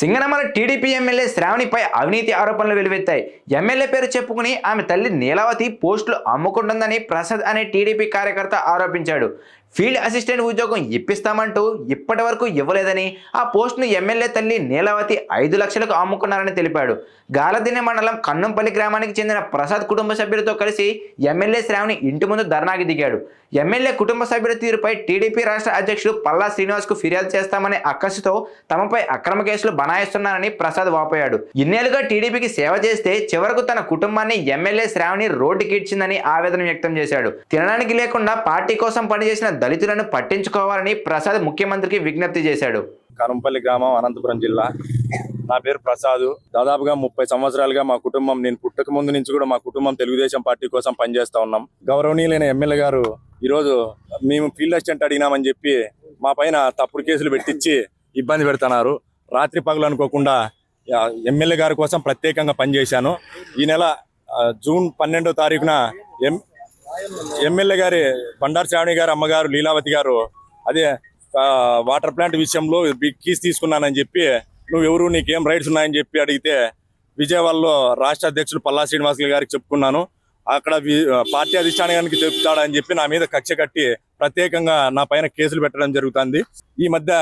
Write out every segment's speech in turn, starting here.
Singanamala TDP MLA శ్రావణిపై అవినీతి ఆరోపణలు వెలువెత్తాయి. MLA పేరు చెప్పుకుని ఆమె తల్లి నీలావతి పోస్టులు అమ్ముకుంటుందని ప్రసాద్ అనే టీడీపీ కార్యకర్త ఆరోపించాడు. ఫీల్డ్ అసిస్టెంట్ ఉద్యోగం ఇప్పిస్తామంటూ ఇప్పటి వరకు ఇవ్వలేదని ఆ పోస్టును ఎమ్మెల్యే తల్లి నీలావతి ఐదు లక్షలకు అమ్ముకున్నారని తెలిపాడు. గాలదిన్నె మండలం కన్నంపల్లి గ్రామానికి చెందిన ప్రసాద్ కుటుంబ సభ్యులతో కలిసి ఎమ్మెల్యే శ్రావణి ఇంటి ముందు ధర్నాకి దిగాడు. ఎమ్మెల్యే కుటుంబ సభ్యుల తీరుపై టీడీపీ రాష్ట్ర అధ్యక్షుడు పల్లా శ్రీనివాస్కు ఫిర్యాదు చేస్తామనే అక్కసుతో తమపై అక్రమ కేసులు బనాయిస్తున్నారని ప్రసాద్ వాపోయాడు. ఇన్నేళ్ళుగా టీడీపీకి సేవ చేస్తే చివరకు తన కుటుంబాన్ని ఎమ్మెల్యే శ్రావణి రోడ్డుకి ఇచ్చిందని ఆవేదన వ్యక్తం చేశాడు. తినడానికి లేకుండా పార్టీ కోసం పనిచేసిన దళితులను పట్టించుకోవాలని ప్రసాద్ ముఖ్యమంత్రికి విజ్ఞప్తి చేశాడు. కరంపల్లి గ్రామం అనంతపురం జిల్లా. నా పేరు ప్రసాద్. దాదాపుగా ముప్పై సంవత్సరాలుగా మా కుటుంబం నేను పుట్టక ముందు నుంచి కూడా మా కుటుంబం తెలుగుదేశం పార్టీ కోసం పనిచేస్తా ఉన్నాం. గౌరవనీయులైన ఎమ్మెల్యే గారు ఈరోజు మేము ఫీల్డ్ అసిస్టెంట్ అడిగినామని చెప్పి మా పైన తప్పుడు కేసులు పెట్టించి ఇబ్బంది పెడుతున్నారు. రాత్రి పగలు అనుకోకుండా ఎమ్మెల్యే గారి కోసం ప్రత్యేకంగా పనిచేశాను. ఈ నెల జూన్ పన్నెండో తారీఖున ఎం ఎమ్మెల్యే గారి బండారు చావణి గారు అమ్మగారు లీలావతి గారు అదే వాటర్ ప్లాంట్ విషయంలో కీస్ తీసుకున్నానని చెప్పి నువ్వు ఎవరు నీకేం రైట్స్ ఉన్నాయని చెప్పి అడిగితే విజయవాడలో రాష్ట్ర అధ్యక్షులు పల్లా శ్రీనివాసులు గారికి చెప్పుకున్నాను. అక్కడ పార్టీ అధిష్టానానికి చెప్తాడని చెప్పి నా మీద కక్ష కట్టి ప్రత్యేకంగా నా పైన కేసులు పెట్టడం జరుగుతుంది. ఈ మధ్య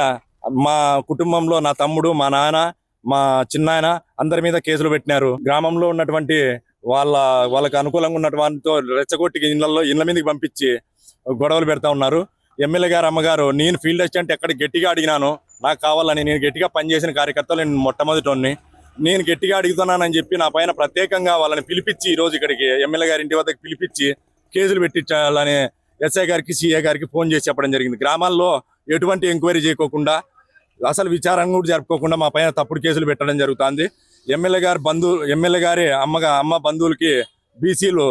మా కుటుంబంలో నా తమ్ముడు మా నాన్న మా చిన్నాయన అందరి మీద కేసులు పెట్టినారు. గ్రామంలో ఉన్నటువంటి వాళ్ళ వాళ్ళకి అనుకూలంగా ఉన్నటువంటి రెచ్చగొట్టి ఇళ్ళలో ఇళ్ళ మీదకి పంపించి గొడవలు పెడతా ఉన్నారు. ఎమ్మెల్యే గారు అమ్మగారు నేను ఫీల్డ్ అసిస్టెంట్ ఎక్కడ గట్టిగా అడిగినాను నాకు కావాలని నేను గట్టిగా పనిచేసిన కార్యకర్తలు నేను మొట్టమొదటి నేను గట్టిగా అడుగుతున్నానని చెప్పి నా పైన ప్రత్యేకంగా వాళ్ళని పిలిపించి ఈ రోజు ఇక్కడికి ఎమ్మెల్యే గారి ఇంటి వద్దకు పిలిపించి కేసులు పెట్టించాలని ఎస్ఐ గారికి సిఏ గారికి ఫోన్ చేసి చెప్పడం జరిగింది. గ్రామాల్లో ఎటువంటి ఎంక్వైరీ చేయకోకుండా అసలు విచారంగా కూడా జరుపుకోకుండా మా పైన తప్పుడు కేసులు పెట్టడం జరుగుతుంది. ఎమ్మెల్యే గారి బంధువు ఎమ్మెల్యే గారి అమ్మగా అమ్మ బంధువులకి బీసీలు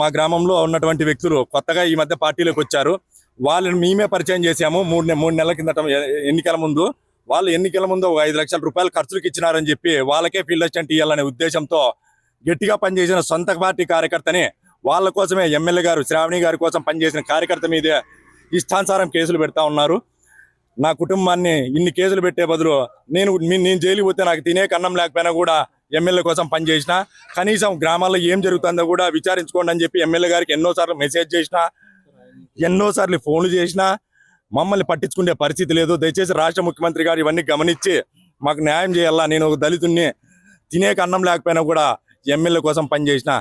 మా గ్రామంలో ఉన్నటువంటి వ్యక్తులు కొత్తగా ఈ మధ్య పార్టీలోకి వచ్చారు. వాళ్ళని మేమే పరిచయం చేశాము. మూడు మూడు నెలల కిందట ఎన్నికల ముందు. వాళ్ళు ఎన్నికల ముందు ఒక ఐదు లక్షల రూపాయలు ఖర్చులకు ఇచ్చినారని చెప్పి వాళ్ళకే ఫీల్డ్ అసిస్టెంట్ ఇవ్వాలనే ఉద్దేశంతో గట్టిగా పనిచేసిన సొంత పార్టీ కార్యకర్తని వాళ్ళ కోసమే ఎమ్మెల్యే గారు శ్రావణి గారి కోసం పనిచేసిన కార్యకర్త మీదే ఇష్టానుసారం కేసులు పెడతా ఉన్నారు. నా కుటుంబాన్ని ఇన్ని కేసులు పెట్టే బదులు నేను నేను జైలుకి పోతే నాకు తినే కన్నం లేకపోయినా కూడా ఎమ్మెల్యే కోసం పనిచేసిన కనీసం గ్రామాల్లో ఏం జరుగుతుందో కూడా విచారించుకోండి అని చెప్పి ఎమ్మెల్యే గారికి ఎన్నోసార్లు మెసేజ్ చేసిన ఎన్నోసార్లు ఫోన్లు చేసినా మమ్మల్ని పట్టించుకునే పరిస్థితి లేదు. దయచేసి రాష్ట్ర ముఖ్యమంత్రి గారు ఇవన్నీ గమనించి మాకు న్యాయం చేయాలా? నేను ఒక దళితుణ్ణి తినే కన్నం లేకపోయినా కూడా ఎమ్మెల్యే కోసం పనిచేసిన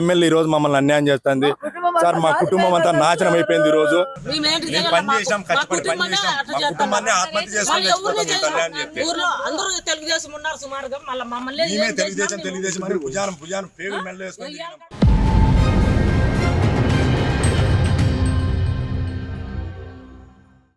ఎమ్మెల్యే ఈ రోజు మమ్మల్ని అన్యాయం చేస్తుంది. సార్ మా కుటుంబం అంతా నాశనం అయిపోయింది ఈ రోజు మేము? పని చేసాం, మా కష్టపడి పని చేసాం. మా. కుటుంబాన్ని ఆత్మహత్య చేసుకొని మళ్ళీ ఎవరిని చచ్చిపోతాం చేయాలి? తల్లి అని చెప్పి. ఊర్లో అందరూ తెలుగుదేశం ఉన్నారు సుమారుగా మళ్ళీ మమ్మల్ని మేమే తెలుగుదేశం తెలుగుదేశం అని భుజానం భుజానం పేరు మెడలో వేసుకొని.